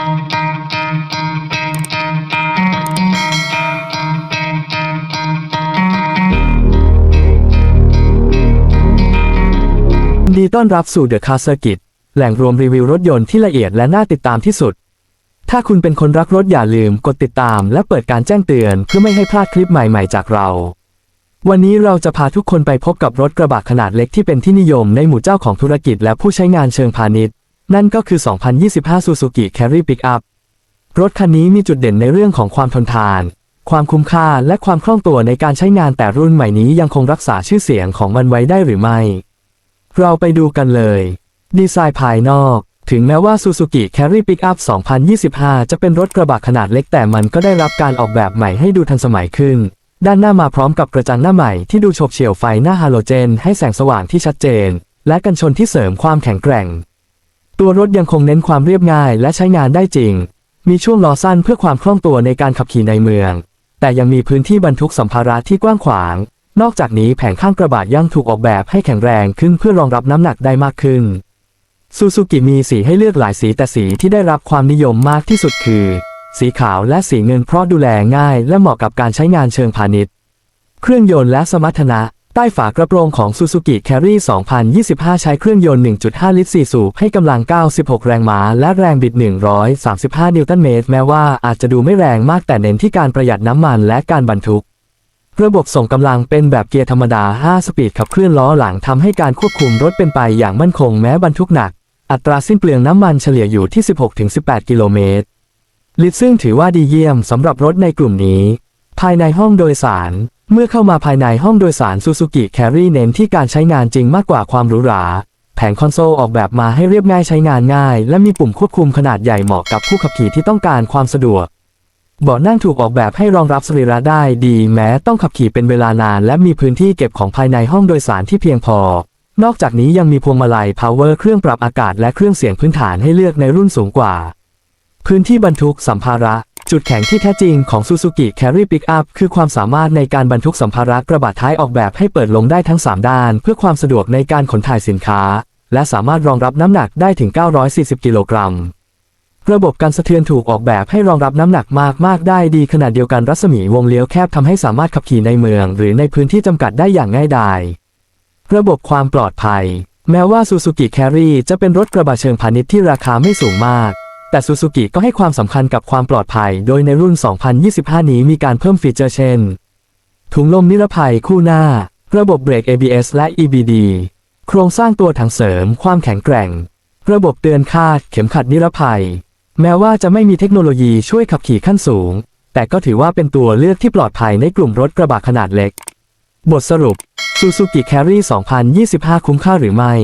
ดีต้อนรับสู่ The Car Circuit แหล่งรวมรีวิวรถยนต์ที่ละเอียดและน่าติดตามที่สุด ถ้าคุณเป็นคนรักรถอย่าลืมกดติดตามและเปิดการแจ้งเตือนเพื่อไม่ให้พลาดคลิปใหม่ๆจากเรา วันนี้เราจะพาทุกคนไปพบกับรถกระบะขนาดเล็กที่เป็นที่นิยมในหมู่เจ้าของธุรกิจและผู้ใช้งานเชิงพาณิชย์ นั่นก็คือ 2025 Suzuki Carry Pickup รถคันนี้มีจุดเด่นในเรื่องของความทนทาน ความคุ้มค่าและความคล่องตัวในการใช้งานแต่รุ่นใหม่นี้ยังคงรักษาชื่อเสียงของมันไว้ได้หรือไม่ เราไปดูกันเลย ดีไซน์ภายนอก ถึงแม้ว่า Suzuki Carry Pickup 2025 จะเป็นรถกระบะขนาดเล็กแต่มันก็ได้รับการออกแบบใหม่ให้ดูทันสมัยขึ้น ด้านหน้ามาพร้อมกับกระจังหน้าใหม่ที่ดูโฉบเฉี่ยวไฟหน้าฮาโลเจน ให้แสงสว่างที่ชัดเจน และกันชนที่เสริมความแข็งแกร่ง ตัวรถยังคงเน้นความเรียบง่ายและใช้งานได้จริง มีช่วงล้อสั้นเพื่อความคล่องตัวในการขับขี่ในเมือง แต่ยังมีพื้นที่บรรทุกสัมภาระที่กว้างขวาง นอกจากนี้แผงข้างกระบะยังถูกออกแบบให้แข็งแรงขึ้นเพื่อรองรับน้ำหนักได้มากขึ้นซูซูกิมีสีให้เลือกหลายสีแต่สีที่ได้รับความนิยมมากที่สุดคือ สีขาวและสีเงินเพราะดูแลง่าย และเหมาะกับการใช้งานเชิงพาณิชย์ เครื่องยนต์และสมรรถนะ ใต้ฝากระโปรงของ Suzuki Carry 2025 ใช้เครื่องยนต์ 1.5 ลิตร 4 สูบ ให้กำลัง 96 แรงม้า และแรงบิด 135 นิวตันเมตร แม้ว่าอาจจะดูไม่แรงมากแต่เน้นที่การประหยัดน้ำมันและการบรรทุก ระบบส่งกำลังเป็นแบบเกียร์ธรรมดา 5 สปีดขับเคลื่อนล้อหลังทำให้การควบคุมรถเป็นไปอย่างมั่นคงแม้บรรทุกหนัก อัตราสิ้นเปลืองน้ำมันเฉลี่ยอยู่ที่ 16-18 กิโลเมตร ลิตรซึ่งถือว่าดีเยี่ยมสำหรับรถในกลุ่มนี้ ภายในห้องโดยสาร เมื่อเข้ามาภายในห้องโดยสาร Suzuki Carry เน้นที่การใช้งานจริงมากกว่าความหรูหรา แผงคอนโซลออกแบบมาให้เรียบง่ายใช้งานง่าย และมีปุ่มควบคุมขนาดใหญ่เหมาะกับผู้ขับขี่ที่ต้องการความสะดวกเบาะนั่งถูกออกแบบให้รองรับสรีระได้ดีแม้ต้องขับขี่เป็นเวลานาน และมีพื้นที่เก็บของภายในห้องโดยสารที่เพียงพอ นอกจากนี้ยังมีพวงมาลัย power เครื่องปรับอากาศและเครื่องเสียงพื้นฐานให้เลือกในรุ่นสูงกว่า พื้นที่บรรทุกสัมภาระ จุดแข็งที่แท้จริงของ Suzuki Carry Pickup คือความสามารถในการบรรทุกสัมภาระกระบะท้ายออกแบบให้เปิดลงได้ทั้ง 3 ด้าน เพื่อความสะดวกในการขนถ่ายสินค้า และสามารถรองรับน้ำหนักได้ถึง 940 กิโลกรัม ระบบการสะเทือนถูกออกแบบให้รองรับน้ำหนักมากมากได้ดีขนาดเดียวกันรัศมีวงเลี้ยวแคบทำให้สามารถขับขี่ในเมือง หรือในพื้นที่จำกัดได้อย่างง่ายดาย ระบบความปลอดภัย แม้ว่า Suzuki Carry จะเป็นรถกระบะเชิงพาณิชย์ที่ราคาไม่สูงมาก แต่ Suzuki ก็ให้ความสำคัญกับความปลอดภัย โดยในรุ่น 2025 นี้มีการเพิ่มฟีเจอร์เช่น ถุงลมนิรภัยคู่หน้า ระบบเบรก ABS และ EBD โครงสร้างตัวถังเสริม ความแข็งแกร่ง ระบบเตือนคาด เข็มขัดนิรภัย แม้ว่าจะไม่มีเทคโนโลยีช่วยขับขี่ขั้นสูง แต่ก็ถือว่าเป็นตัวเลือกที่ปลอดภัยในกลุ่มรถกระบะขนาดเล็ก บทสรุป Suzuki Carry 2025 คุ้มค่าหรือไม่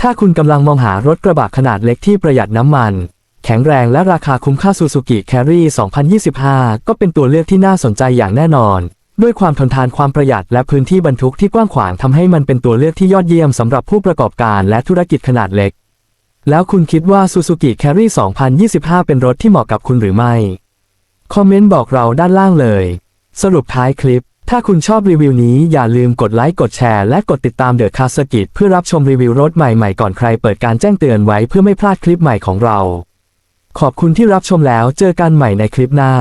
ถ้าคุณกำลังมองหารถกระบะขนาดเล็กที่ประหยัดน้ำมัน แข็งแรงและราคาคุ้มค่า Suzuki Carry 2025 ก็เป็นตัวเลือกที่น่าสนใจอย่างแน่นอน ด้วยความทนทานความประหยัดและพื้นที่บรรทุกที่กว้างขวางทำให้มันเป็นตัวเลือกที่ยอดเยี่ยมสำหรับผู้ประกอบการและธุรกิจขนาดเล็ก แล้วคุณคิดว่า Suzuki Carry 2025 เป็นรถที่เหมาะกับคุณหรือไม่ คอมเมนต์บอกเราด้านล่างเลย สรุปท้ายคลิป ถ้าคุณชอบรีวิวนี้อย่าลืมกดไลค์กดแชร์และกดติดตามเดอะคาสกิ t เพื่อรับชมรีวิวรถใหม่ๆก่อนใครเปิดการแจ้งเตือนไว้เพื่อไม่พลาดคลิปใหม่ของเรา ขอบคุณที่รับชมแล้วเจอกันใหม่ในคลิปหน้า